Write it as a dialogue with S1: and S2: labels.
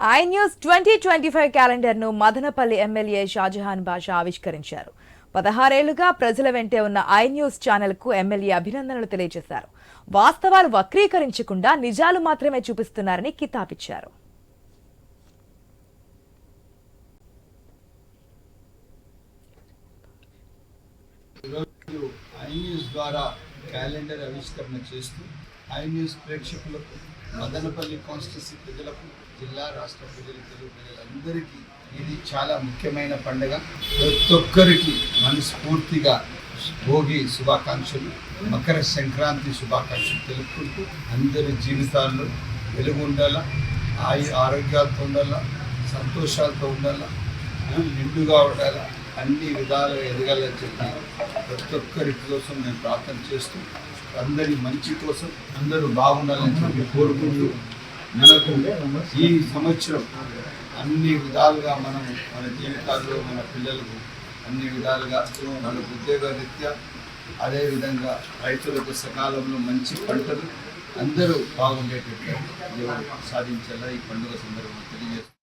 S1: I news twenty twenty five క్యాలెండర్ను Madanapalle MLA Shahjahan Basha ఆవిష్కరించారు. పదహారేళ్ళుగా ప్రజల వెంటే ఉన్న ఐ న్యూస్ ఛానల్కు ఎమ్మెల్యే అభినందనలు తెలియజేశారు. వాస్తవాలు వక్రీకరించకుండా నిజాలు మాత్రమే చూపిస్తున్నారని కితాబిచ్చారు.
S2: ద్వారా క్యాలెండర్ ఆవిష్కరణ చేస్తూ ఐ న్యూస్ ప్రేక్షకులకు మదనపల్లి కాన్స్టిట్యూన్సీ ప్రజలకు జిల్లా రాష్ట్ర ప్రజలు తెలుగు ప్రజలందరికీ ఇది చాలా ముఖ్యమైన పండుగ. ప్రతి ఒక్కరికి మనస్ఫూర్తిగా భోగి శుభాకాంక్షలు మకర సంక్రాంతి శుభాకాంక్షలు తెలుపుకుంటూ అందరి జీవితాల్లో వెలుగు ఉండాలా ఆయు ఆరోగ్యాలతో ఉండాలా సంతోషాలతో ఉండాలా నిండుగా ఉండాలా. అన్ని విధాలు ఎదగాలని చెప్పి ప్రతి ఒక్కరికి కోసం నేను ప్రార్థన చేస్తూ అందరి మంచి కోసం అందరూ బాగుండాలని చెప్పి కోరుకుంటూ మనకు ఈ సంవత్సరం అన్ని విధాలుగా మనం మన జీవితాల్లో మన పిల్లలకు అన్ని విధాలుగా మనకు ఉద్యోగ రీత్యా అదేవిధంగా రైతులకు సకాలంలో మంచి పంటలు అందరూ బాగుండేటట్టు సాధించేలా ఈ పండుగ సందర్భంగా తెలియజేస్తాం